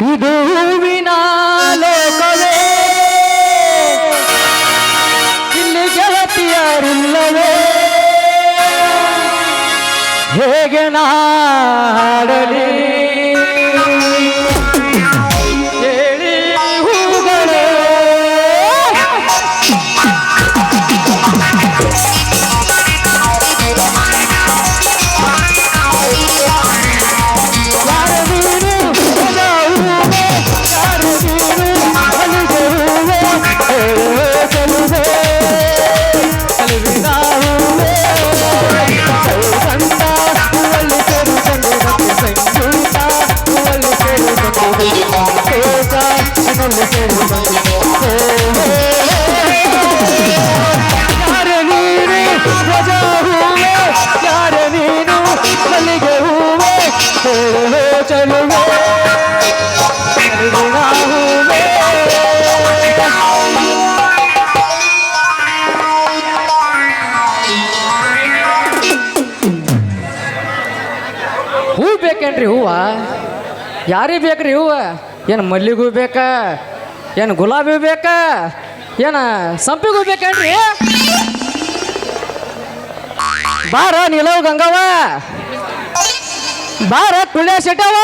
ಇದು ಲೋಕವೇ. ಇಲ್ಲಿ ಗೆಳತಿಯರಿಲ್ಲವೇ. ಹೇಗೆ ನಾಡಲಿ? ಯಾರಿಗೆ ಬೇಕ್ರಿ ಇವು? ಏನು ಮಲ್ಲಿಗೂ ಬೇಕಾ? ಏನು ಗುಲಾಬಿ ಬೇಕಾ? ಏನು ಸಂಪಿಗೆ ಬೇಕೇನ್ರಿ? ಬಾರ ನಿಲವ್ ಗಂಗವ್ವ. ಬಾರ ಕುಳ್ಯ ಶೆಟ್ಟವ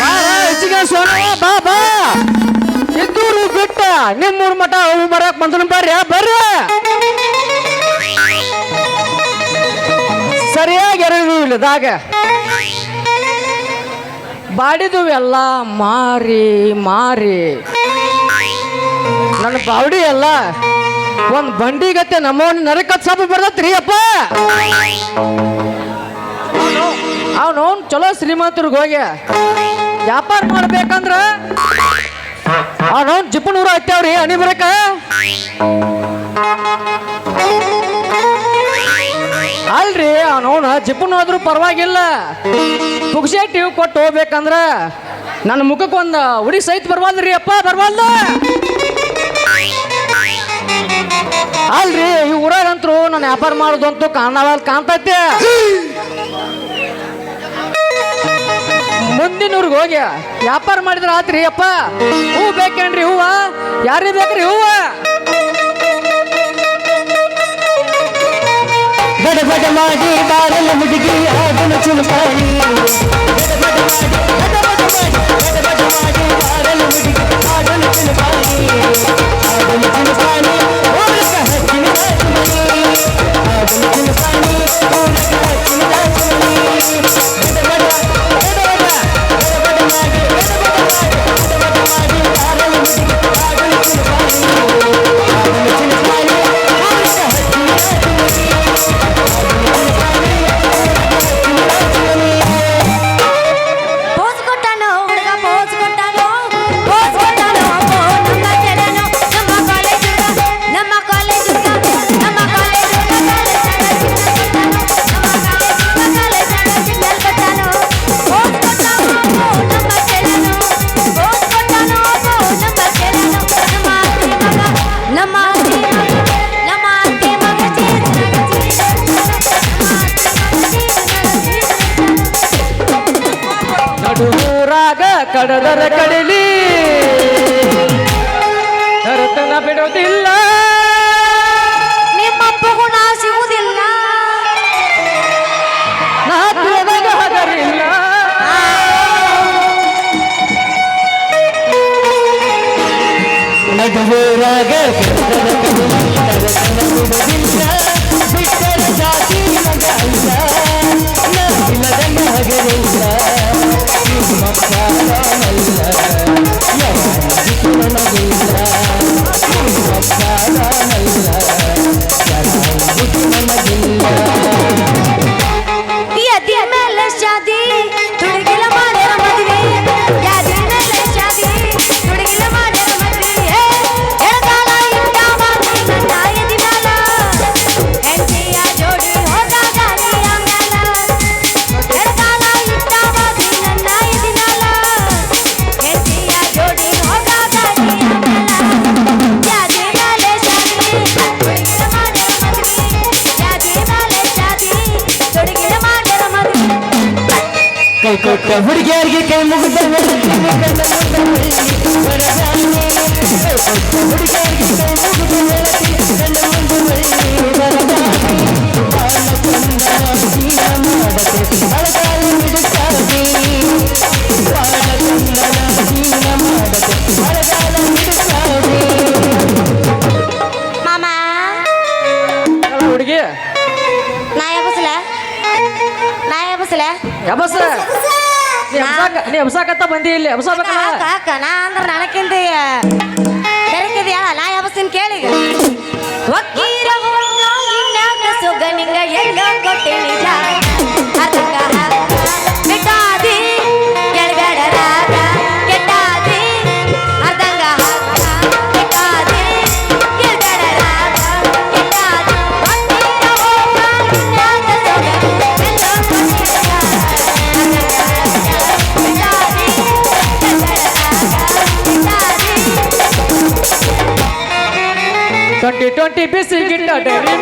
ಬಾರ ಹೆಚ್ಚಿಗೆ ಸೋನವ ಬಾ ಬಾ. ಇದ್ದೂರು ಬಿಟ್ಟ ನಿಮ್ಮೂರು ಮಠ ಅವು ಮರಕ್ ಬಂದ್ರು ಬರ್ರಿ ಬರ್ರಿ. ಸರಿಯಾಗಿ ಎರಡು ಇಲ್ಲದಾಗ ಬಾಡಿದು ಎಲ್ಲ ಮಾರಿ ಮಾರಿ. ನನ್ನ ಬಾವಡಿ ಎಲ್ಲ ಒಂದ್ ಬಂಡಿಗತ್ತೆ ನಮ್ಮವನ್ ನರಕದ ಸಾಬು ಬರ್ತೈತ್ರಿ ಅಪ್ಪ. ಅವನು ಚಲೋ ಶ್ರೀಮಂತರಿಗೆ ಹೋಗ್ಯ ವ್ಯಾಪಾರ ಮಾಡ್ಬೇಕಂದ್ರ ಅವನವ್ನು ಜಿಪ್ಪನೂರ ಹತ್ತವ್ರಿ ಅಣಿ ಬರಕ. ಅಲ್ರಿ ಅವನವನ ಜಿಪ್ಪನ್ ಹೋದ್ರು ಪರವಾಗಿಲ್ಲ. ಟಿವಿ ಕೊಟ್ಟು ಹೋಗ್ಬೇಕಂದ್ರ ನನ್ನ ಮುಖಕ್ಕೆ ಒಂದು ಉಡಿ ಸಹಿತ ಬರ್ಬಾರ್ದ್ರಿ ಅಪ್ಪ ಬರ್ಬಾರ್ದು ಅಲ್ರಿ, ಈ ಊರಾಗಂತರು ನಾನು ವ್ಯಾಪಾರ ಮಾಡೋದಂತೂ ಕಾಣವಲ್ ಕಾಣ್ತೈತೆ. ಮುಂದಿನ ಊರಿಗೆ ಹೋಗ್ಯ ವ್ಯಾಪಾರ ಮಾಡಿದ್ರೆ ಆತ್ರಿ ಅಪ್ಪ. ಹೂ ಬೇಕೇನ್ರಿ ಹೂವ? ಯಾರಿಗೆ ಬೇಕ್ರಿ ಹೂವ? ಗಡಬಡ ಮಾಡಿ ಬಾರಲ ಹುಡುಗಿ ಆದನು ಚುಲುಕಾಯಿ ಗಡಬಡ ಮಾಡಿ ಗಡಬಡ ಮಾಡಿ ಗಡಬಡ ಮಾಡಿ ಬಾರಲ ಹುಡುಗಿ ಆದನು ಚುಲುಪಾಯಿ ನಡುವೂರಾಗ ಕಡದರ ಕಡಿಲಿ ನಿಮ್ಮಪ್ಪ ಕೈ ಕೊಟ್ಟ ಹುಡುಗಿಯರಿಗೆ ಕೈ ಮುಗಿದ ಮಾಡದೆ ಬಾಳ ಕಾಲ ಬಿಡುತ್ತಾನೆ ಬಾಳ ಯಬಸ ನೀ ಹಂಸಾಕ ನೀ ಬಂದಿ ಇಲ್ಲಿ. ಹಂಸಾಬೇಕಲ್ಲ ನಾ ಅಂದ್ರೆ ನನಕ್ಕಿಂತ busy, busy, busy, busy, busy, busy,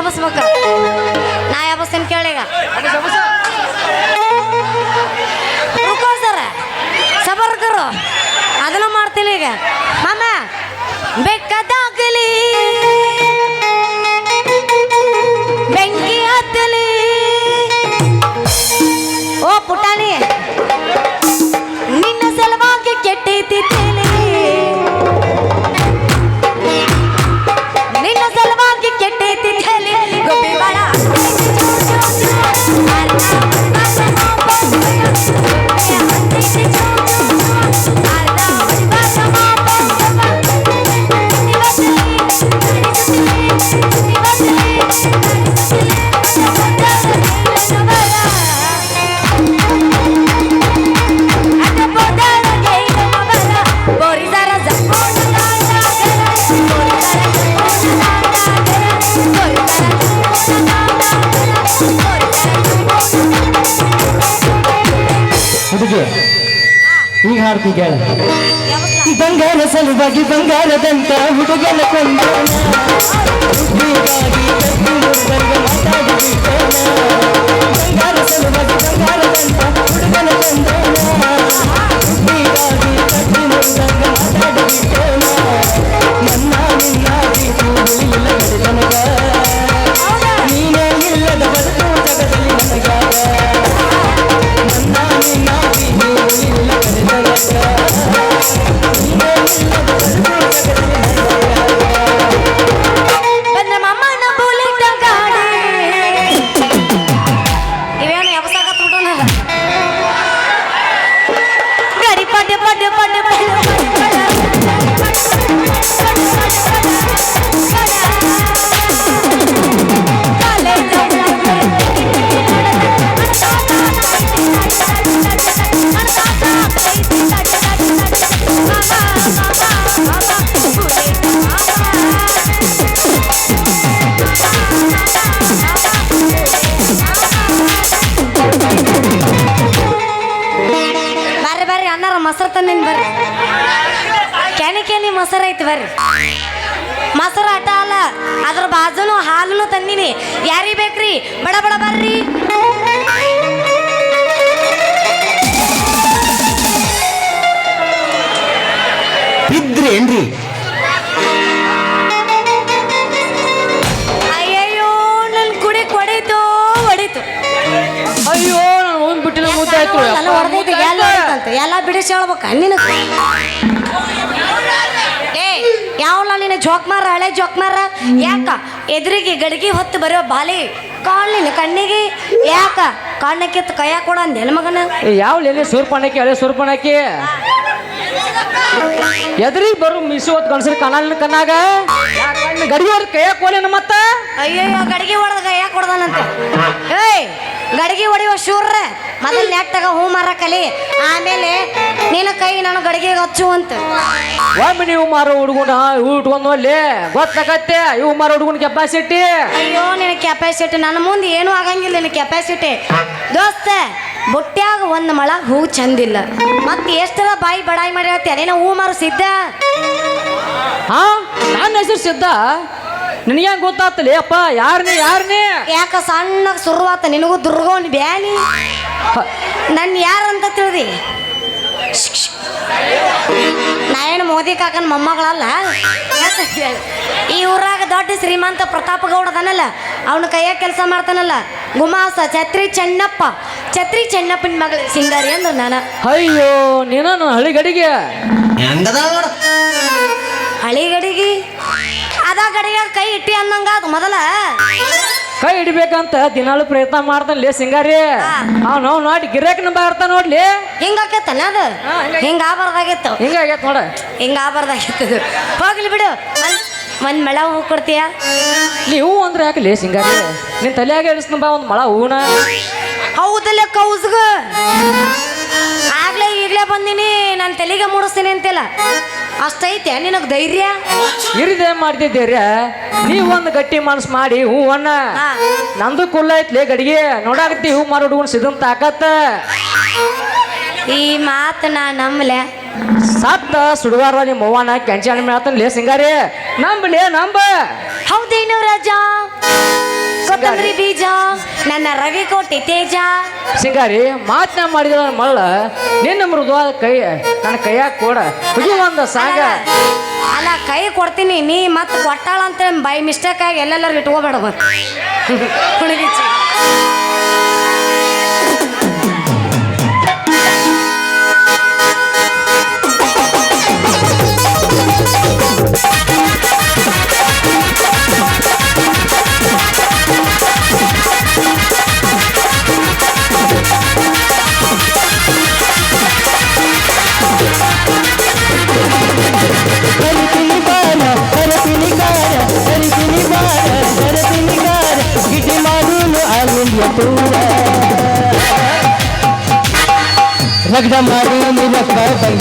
ಎಬಸ್ಬೇಕ ನಾ ಎಬಸ್ತೇನೆ ಕೇಳಿಗ. ಹಾಡ್ತಿ ಬಂಗಾರ ಸಲುವಾಗಿ ಬಂಗಾರದಂತ ಹುಡುಗನ ಕೊಂಡ ಬಂಗಾರ ಸಲುವಾಗಿ ಬಂಗಾರದಂತ ಮೊಸರು ತಂದಿನಿ ಬರ್ರಿ. ಕೆನಿ ಕೆನಿ ಮೊಸರು ಐತಿ ಬರ್ರಿ. ಮೊಸರು ಆಟ ಅಲ್ಲ ಅದ್ರ ಬಾಜುನು ಹಾಲುನು ತಂದಿನಿ. ಯಾರಿ ಬೇಕ್ರಿ? ಬಡ ಬಡ ಬರ್ರಿ. ಬಿದ್ರಿ ಏನ್ರಿ? ಅಯ್ಯಯ್ಯೋ ನನ್ ಕುಡಿ ಕೊಡಿತು ಹೊಡಿತು ಅಯ್ಯೋ ನಾನು ಹೋಗಿ ಬಿಟ್ಟಿನ ಮುದ್ದೆ ಆಯ್ತು ಎಲ್ಲ ಹೊಡೆದೈತಿ ಎಲ್ಲ ಹೊಡಿತಂತೆ ಎಲ್ಲ ಬಿಡಿಸಿ ಹೇಳ್ಬೇಕ ನಿನ್ನ ಏ ಯಾವಲ್ಲ ನಿನ್ನ ಜೋಕ್ ಮಾರ ಹಳೆ ಜೋಕ್ ಮಾರ? ಯಾಕ? ಎದುರಿಗೆ ಗಡಿಗೆ ಹೊತ್ತು ಬರೋ ಬಾಲಿ ಕಾಣ್ ನಿನ್ನ ಕಣ್ಣಿಗೆ? ಯಾಕ? ಕಣ್ಣ ಕೈ ಕೈಯ ಕೊಡ ಅಂದೇನ ಮಗನ? ಯಾವ ಎಲ್ಲಿ ಸೂರ್ಪಣಕ್ಕೆ ಹಳೆ ಸೂರ್ಪಣಕ್ಕೆ ಎದ್ರಿಗೆ ಬರು ಮಿಸು ಹೊತ್ತು ಗಣಸರಿ ಕಣ್ಣಾಲಿನ ಕಣ್ಣಾಗ? ಗಡಿಗೆ ಹೊಡೆದು ಕೈಯಾಗ ಕೋಲೇನ ಮತ್ತ? ಅಯ್ಯಯ್ಯೋ ಗಡಿಗೆ ಹೊಡೆದ ಕೈಯ ಕೊಡ್ದಾನಂತೆ. ಏಯ್ ಗಡಿಗೆ ಹೊಡೆಯುವ ಶೂರ್ರ. ಮೊದಲ ನೆಟ್ಟಾಗ ಹೂ ಮಾರ ಕಲಿ. ಆಮೇಲೆ ನಿನ್ನ ಕೈ ನಾನು ಗಡಿಗೆ ಹಚ್ಚು ಅಂತ. ಒಮ್ಮೆ ನೀವು ಮಾರೋ ಹುಡುಗನ ಹೂ ಇಟ್ಕೊಂಡು ಅಲ್ಲಿ ಗೊತ್ತಾಗತ್ತೆ. ಇವು ಮಾರೋ ಹುಡುಗನ ಕೆಪಾಸಿಟಿ ಅಯ್ಯೋ ನಿನ್ನ ಕೆಪಾಸಿಟಿ ನನ್ನ ಮುಂದೆ ಏನೂ ಆಗಂಗಿಲ್ಲ ನಿನ್ನ ಕೆಪಾಸಿಟಿ ದೋಸ್ತ ಬುಟ್ಟ್ಯಾಗ ಒಂದು ಮಳ ಹೂ ಚಂದಿಲ್ಲ. ಮತ್ತೆ ಎಷ್ಟರ ಬಾಯಿ ಬಡಾಯಿ ಮಾಡಿರತ್ತೆ? ನೀನು ಹೂ ಮಾರು ಸಿದ್ಧ? ಹಾ ನನ್ನ ಹೆಸರು ಸಿದ್ಧ. ನಿನಗೆ ಗೊತ್ತಾಗ್ತಲೇ ಅಪ್ಪ ಯಾರನೇ ಯಾರನೇ? ಯಾಕ ಸಣ್ಣ ಶುರುವಾತ? ನಿನಗೂ ದುರ್ಗೋನ್ ಬ್ಯಾನಿ? ನನ್ನ ಯಾರಂತ ತಿಳಿದಿ? ನಾರಾಯಣ ಮೋದಿ ಕಾಕನ ಮೊಮ್ಮಗಳಲ್ಲ? ಈ ಊರಾಗ ದೊಡ್ಡ ಶ್ರೀಮಂತ ಪ್ರತಾಪ ಗೌಡ ಅದನಲ್ಲ. ಅವನ ಕೈಯ ಕೆಲಸ ಮಾಡ್ತಾನಲ್ಲ. ಗುಮಾಸ ಛತ್ರಿ ಚೆನ್ನಪ್ಪ. ಛತ್ರಿ ಚೆನ್ನಪ್ಪನ ಮಗಳು ಸಿಂಗಾರಿ ಅಂದ ನಾನು. ಅಯ್ಯೋ ನೀನ ಹಳಿಗಡಿಗೆ ಹಳಿ ಅದ ಗಡಿಯಾಗ ಕೈ ಇಟ್ಟಿ ಅನ್ನಂಗ ಅದು ಮೊದಲ. ಕೈ ಹಿಡಿಬೇಕಂತ ದಿನಾಲು ಪ್ರಯತ್ನ ಮಾಡ್ತಾನಲೇ ಸಿಂಗಾರಿ. ಹಾ. ಅವ್ನು ಅವ್ನು ನೋಡಿ ಗಿರಾಕಿನ ಬರ್ತಾ ನೋಡ್ಲಿ. ಹಿಂಗಾಕೇತನ ಅದು? ಹಿಂಗ ಆಗ್ಬಾರ್ದಾಗಿತ್ತು ಹಿಂಗಾಗೈತ್ ನೋಡ. ಹಿಂಗ ಆಬಾರ್ದಾಗಿತ್ತು. ಹೋಗ್ಲಿ ಬಿಡು. ಒಂದ್- ಒಂದ್ ಮಳ ಹೂ ಕೊಡ್ತೀಯ? ನೀವು ಅಂದ್ರೆ ಯಾಕಲೇ ಸಿಂಗಾರಿ? ನಿನ್ ತಲೆಯಾಗ ಇಳಿಸ್ನ ಬಾ ಒಂದು ಮಳ ಹೂನ. ಹೌದಲ್ಲ ಕೌಸ್ಗ? ಆಗ್ಲೇ ಈಗ್ಲೇ ಬಂದಿನಿ ನಾನು ತಲೆಗೆ ಮೂಡಿಸ್ತೀನಿ ಅಂತಿಲ್ಲ. ಅಷ್ಟೈತೆ ನಿನಗೆ ಧೈರ್ಯ? ಇರಿದೇ ಮಾಡಿದೆ ಧೈರ್ಯ ನೀವು ಒಂದು ಗಟ್ಟಿ ಮನಸ್ಸು ಮಾಡಿ ಹೂ ಅಣ್ಣ ಹಾ. ನಂದು ಕುಲ್ಲ ಐತ್ಲೆ ಗಡಿಗೆ. ನೋಡಾಕತ್ತಿ ಹೂ ಮಾರು ಹುಡುಗನ್ ಸಿದಂತ ಆಕತ್ತ ಈ ಮಾತು ನಾ ನಂಬಲೆ. ಸತ್ತ ಸುಡುವಾರ ನಿಮ್ಮ ಅವ್ವನ ಕೆಂಚಾಣ ಮೇಳತನ್ಲೇ ಸಿಂಗಾರಿ. ನಂಬಲೇ ನಂಬ. ಹೌದೇನು ರಾಜ? ಕೊತ್ತಂಬರಿ ಬೀಜ ನನ್ನ ರವಿ ಕೋಟಿ ತೇಜ. ಸಿಂಗಾರಿ ಮಾತನ ಮಾಡಿದ ಮಳ್ಳ ನಿನ್ನ ಮೃದುವಾದ ಕೈ ನನ್ನ ಕೈಯಾಗ ಕೊಡ. ಒಂದು ಸಾಗ. ಅಲ್ಲ ಕೈ ಕೊಡ್ತೀನಿ ನೀ ಮತ್ತೆ ಕೊಟ್ಟಾಳ ಅಂತ ಬೈ ಮಿಸ್ಟೇಕ್ ಆಗಿ ಎಲ್ಲೆಲ್ಲರೂ ಇಟ್ಕೋಬೇಡ ಮತ್ತೆ. ಆಗುಂಡ್ಯ ತೂರ ರಗಡ ಮಾಡೂನು ರಕ್ಕ ಬಂಗಾರ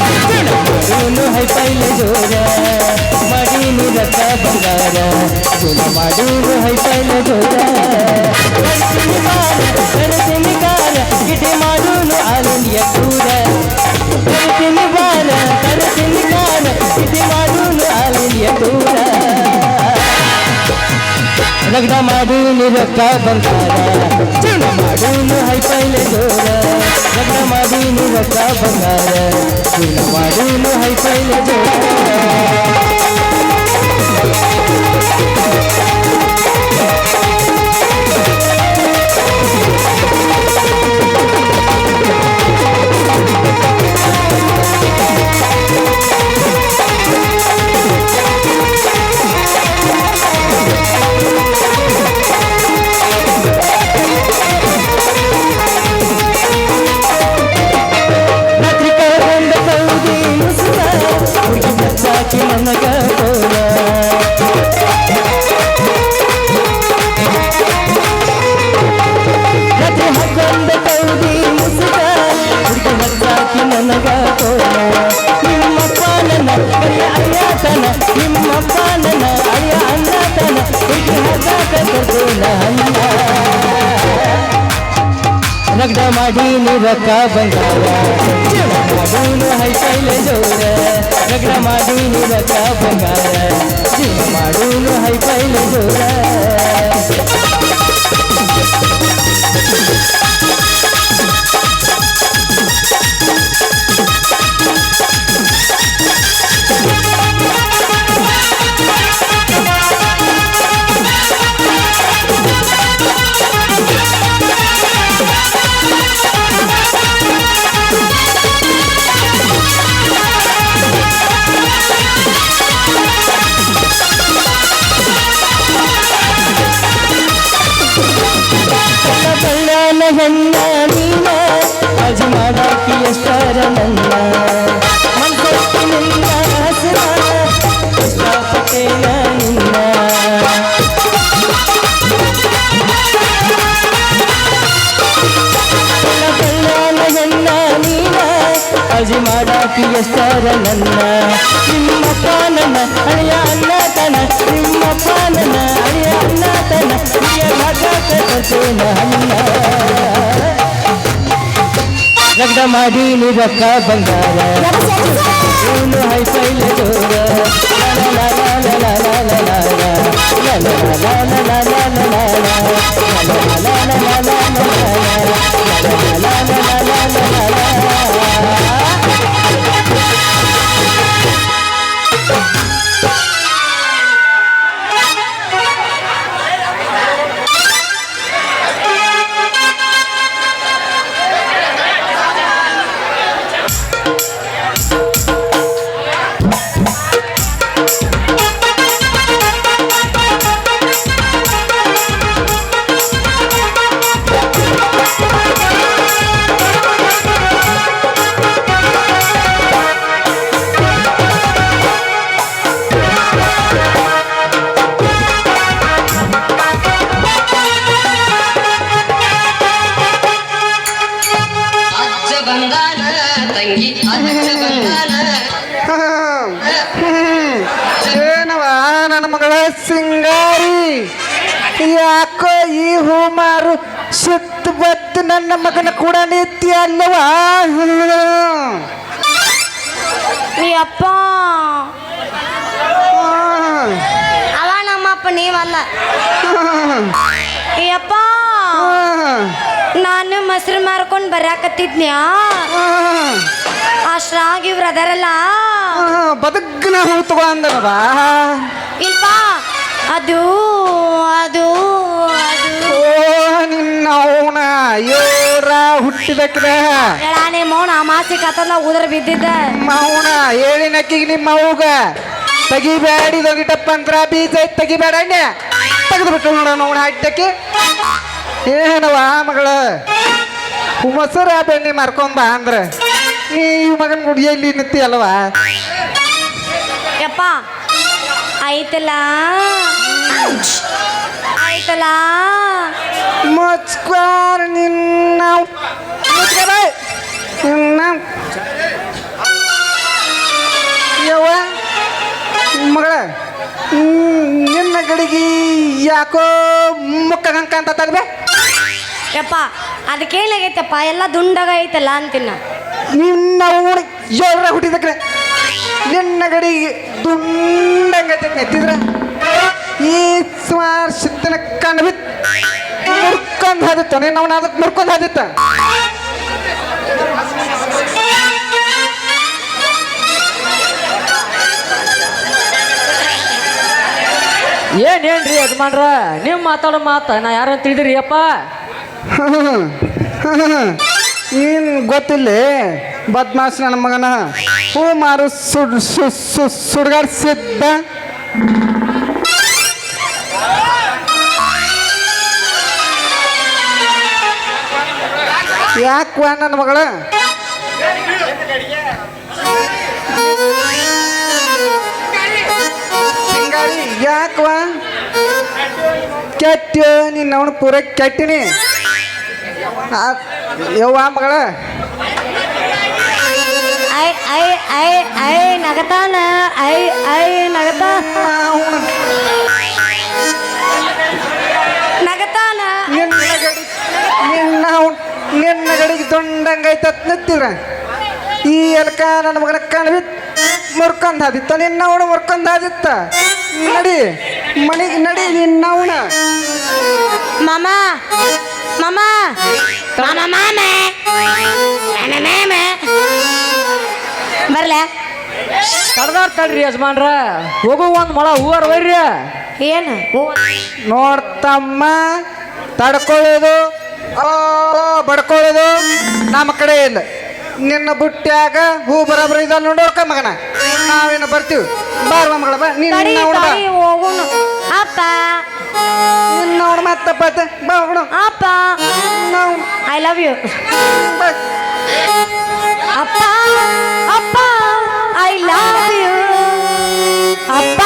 ಮಾಡೂನು ಹೈಪೈಲೆ ಜೋರ ಮಾಡೀನಿ ರಕ್ಕ ಬಂಗಾರ ಗುಣ ಮಾಡೂನು ಹೈಪೈಲೆ ಜೋರ ಹರಿತಿನಿ ಬಾರ ಹರತಿನಿ ಕಾರ ಗಿಟಿ ಮಾಡೂನು ಆಗುಂಡ್ಯ ತೂರ ಕರತಿನಿ ಬಾಲ ಕರತಿನಿ ಕಾಲ ಇಟಿ ಮಾಡೂನು ಆಲಿಯ ರಗಡ ಮಾಡೂನು ರೊಕ್ಕ ಬಂಗಾರ. ಚೂಣ ಮಾಡೂನು ಹೈಪೈಲೆ ಜೋರ. ಲಗ್ನ ಮಾಡೂನು ರೊಕ್ಕ ಬಂಗಾರ. ಚೂಣ ಮಾಡೂನು ಹೈಪೈಲೆ ಜೋರ. रगड़ा माढ़ी निरका बंगावा हाई है कैले ज़ोर रगड़ा माढ़ी निरका बंगावा जी माडून है पहले जोड़े। ನನ್ನ ನೀನ ಅಜಮಾದಾಕಿಯ ಶರಣ ಜಾತಿಯ ಸರ ನನ್ನ ನಿಮ್ಮ ಪಾಲನ ಹಳೆಯ ಅನ್ನತನ. ನಿಮ್ಮ ಪಾಲನ ಹಳೆಯ ಅನ್ನತನ. ಪ್ರಿಯ ಭಗತನ ಅನ್ನ ರಗಡ ಮಾಡಿ ನಿರಕ್ಕ ಬಂಗಾರ. ಏನು ಹೈ ಸೈಲ ದೂರ. ನನ್ನ ಮಗಳ ಸಿಂಗಾರಿ. ಯಾಕೋ ಈ ಹೂಮಾರು ಸುತ್ತ ಬತ್ತು ನನ್ನ ಮಗನ ಕೂಡ ನಿತ್ಯ ಅಲ್ಲವಾ? ನೀ ಅಪ್ಪ. ಅವ ನಮ್ಮಪ್ಪ ನೀವಲ್ಲ. ಈ ಅಪ್ಪ. ನಾನು ಮೊಸರು ಮಾರ್ಕೊಂಡು ಬರಾಕತ್ತಿದ್ನ್ಯಾ? ಅಷ್ಟ್ರಾಗಿ ಇವ್ರು ಅದರಲ್ಲ. ಬದುಕ್ನ ಹೂ ತಗೋ ಇಲ್ಪ ಅದು ಅದು ಅದು. ನಿನ್ನ ಅವನ ಯೋರ ಹುಟ್ಟಿದಕ್ಕಿದ. ಎಳಾನೆ ಮೌನ ಮಾಸಿ ಕತನ ಉದ್ರ ಬಿದ್ದಿದ್ದ. ಮೌನ ಹೇಳಿನಕ್ಕಿಗೆ ನಿಮ್ಮ ಅವ್ಗ. ತೆಗಿಬೇಡಿ ದೊಡ್ಡಪ್ಪ ಅಂದ್ರ ಬೀಜ ಐತ್ ತೆಗಿಬೇಡ ಅಣ್ಣೆ. ತೆಗೆದು ಬಿಟ್ಟು ನೋಡೋಣ ಅವನ ಹಟ್ಟಕ್ಕೆ ಏನವ ಮಗಳ? ಮೊಸರ ಬೆಣ್ಣೆ ಮಾರ್ಕೊಂಬ ಅಂದ್ರೆ. ನೀ ಮಗನ ಗುಡಿಯಲ್ಲಿ ನಿಂತಿ ಅಲ್ವಾ ಯಪ್ಪ ಆಯ್ತಲ್ಲ ಆಯ್ತಲ್ಲ ಮುಚ್ಕೋರ್ ನಿನ್ನ. ನಿನ್ನ. ಯವ್ವ ಮಗಳ ನಿನ್ನ ಗಡಿಗೆ ಯಾಕೋ ಮುಕ್ಕ ಅಂತ ತಗಬೆ ಯಪ್ಪ ಅದಕ್ಕೇನಾಗೈತಪ್ಪ ಎಲ್ಲ ದುಂಡಾಗ ಐತಲ್ಲ ಅಂತಿನ್ನ. ನಿನ್ನ ಊಣ ಜೋರ ಹುಟ್ಟಿದಕ್ರೆ ನಿನ್ನ ಗಡಿಗೆ ದುಂಡಂಗೈತೆ ನೆತ್ತಿದ್ರ? ಈ ಸುಮಾರು ಸಿದ್ದನ ಕಂಡು ಬಿತ್ತು. ಮುರ್ಕೊಂಡ್ ಹಾದಿತ್ತು. ನೀನು ಅವನ ಅದಕ್ಕೆ ಮುರ್ಕೊಂಡ್ ಹಾದಿತ್ತ? ಏನೇನ್ರಿ ಯಜಮಾನ್ರ? ನೀವು ಮಾತಾಡೋ ಮಾತ ನಾ ಯಾರು ತಿಳಿದಿರಿ ಅಪ್ಪ ನೀನು ಗೊತ್ತಿಲ್ಲ? ಬದ್ಮಾಸ್ ನನ್ನ ಮಗನ. ಹೂ ಮಾರು ಸುಡ್ ಸು ಸು ಸುಡ್ಗಾಡ್ಸಿದ್ದ. ಯಾಕೆ ನನ್ನ ಮಗಳ? ಯಾಕವ? ಕೆಟ್ಟ ನಿನ್ನ ಅವನು ಪೂರ ಕೆಟ್ಟಿನಿ. ಯವ್ವ ಮಗಳ? ಐ ಐ ಐ ಐ ನಗತಾನ ಐ ಐ ನಗತಾ. ನಗತಾನ. ನಿನ್ನ ಗಡಿ ನಿನ್ನ ನಿನ್ನ ಗಡಿಗೆ ದೊಂಡಂಗೈತ ನಿಂತಿದ್ರ. ಈ ಎಲ್ಕ ನನ್ನ ಮಗನ ಕಣ್ಬಿತ್ ಮುರ್ಕೊಂಡ್ ಹಾದಿತ್ತ ನಿನ್ನ ಅವನು ಮುರ್ಕೊಂಡ್ ಹಾದಿತ್ತ ನಡಿ ಮನೆಗೆ ನಡಿ ನಿನ್ನ ಅವನ ಮಾಮ ಮಾಮೆ. ಬರ್ಲೆ. ತಡದಾರ್ ತಡ್ರಿ ಯಜಮಾನ್ರ. ಹೋಗು ಒಂದ್ ಮೊಳ ಹೂವಾರ ಒಯ್ರಿ. ಏನು? ನೋಡ್ತಮ್ಮ ತಡ್ಕೊಳ್ಳೋದು. ಬಡ್ಕೊಳ್ಳೋದು. ನಮ್ಮ ಕಡೆ ಇಲ್ಲ. ನಿನ್ನ ಬುಟ್ಟ್ಯಾಗ ಹೂ ಬರಬರ ಇದ ನೋಡೋಕ ಮಗನ. ನಾವೇನು ಬರ್ತೀವಿ? ಬಾರ ಮಗಳ ಬಾ. ನಿನ್ನ ಹೋಗುನು. ಅಪ್ಪ. ನಿನ್ನ ನೋಡ ಮತ್ತಪ್ಪ. ಬಾ ಹೋಗೋಣ ಅಪ್ಪ. ಐ ಲವ್ ಯು ಅಪ್ಪ ಅಪ್ಪ ಐ ಲವ್ ಯು ಅಪ್ಪ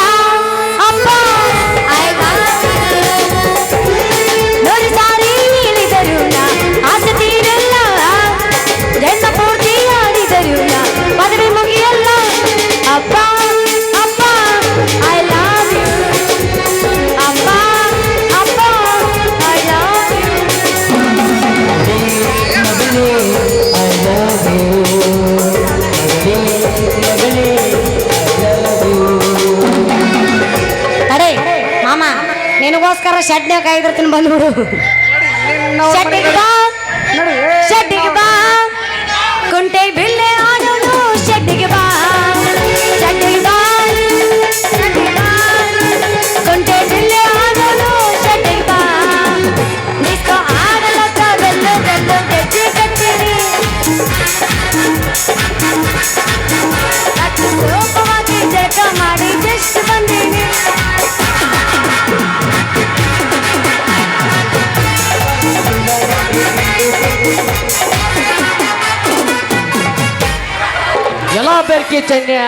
ನಿನಗೋಸ್ಕರ ಶೆಡ್ನ್ಯಾಗ ಕಾಯ್ದಿರ್ತೀನಿ ಬಂದ್ಬಿಡು ಶೆಡ್ಡಿಗೆ ಬಾ. ಶೆಡ್ಡಿಗೆ ಬಾ. ಕುಂಟೆ ಬಿಲ್ಲೆ ಎಲ್ಲ ಬೆರ್ಕಿ ಚನ್ಯ